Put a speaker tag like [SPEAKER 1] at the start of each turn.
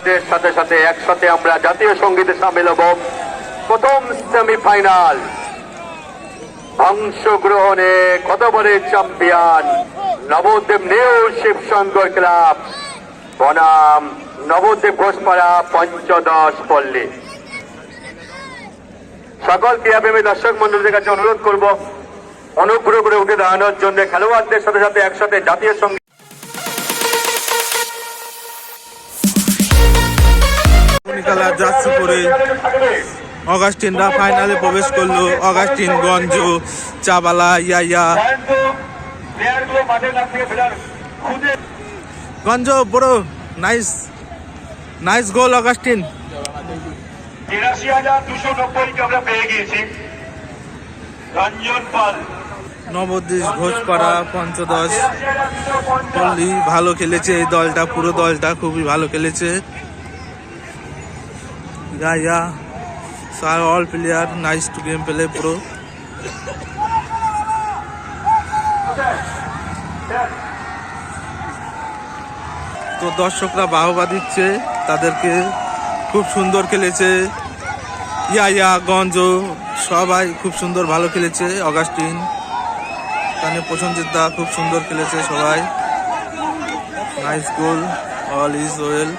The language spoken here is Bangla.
[SPEAKER 1] খেলোয়াড়দের সাথে সাথে একসাথে আমরা জাতীয় সঙ্গীতে সামিল হব। প্রথম সেমিফাইনাল অংশগ্রহণে কতবারের champion Nabadwip new Shibshankar club বনাম নবদ্বীপ ঘোষপাড়া পঞ্চদশ পল্লী। সকল ক্রীড়াপ্রেমী দর্শক মন্ডলীদের কাছে অনুরোধ করব, অনুগ্রহ করে উঠে দাঁড়ানোর জন্য খেলোয়াড়দের সাথে সাথে একসাথে জাতীয় সংগীত
[SPEAKER 2] খেলা যাচ্ছে পরে অগাস্টিনরা ফাইনালে প্রবেশ করল। অগাস্টিন গঞ্জ চাবালা, ইয়াইয়া। গঞ্জ, বড় nice nice goal Augustine. Nabadwip Ghoshpara পঞ্চদশ। ভালো খেলেছে এই দলটা, পুরো দলটা খুবই ভালো খেলেছে। Yaya sir all player nice to game play পুরো তো দর্শকরা বাহবা দিচ্ছে, তাদেরকে খুব সুন্দর খেলেছে। ইয়া ইয়া গঞ্জ, সবাই খুব সুন্দর, ভালো খেলেছে, অগাস্টিন। এখানে প্রসঞ্জিত খুব সুন্দর খেলেছে সবাই। Nice goal all is well